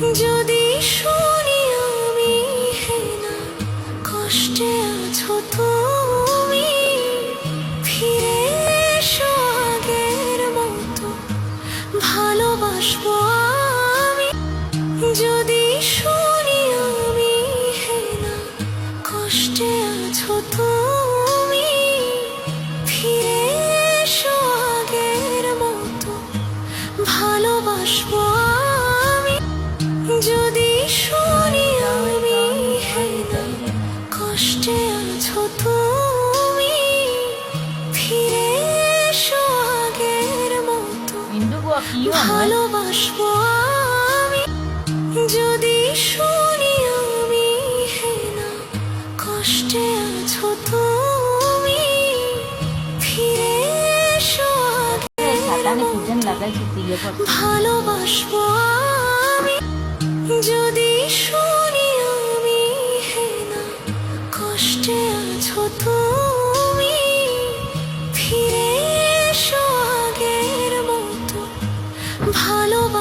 just ভালোবাসবো আমি। যদি শুনি আমি হেনা কষ্টে আছো তুমি। ফিরে ভালোবাসবো আমি। যদি শুনি আমি হেনা কষ্টে আছো তুমি।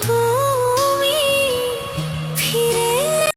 Oh.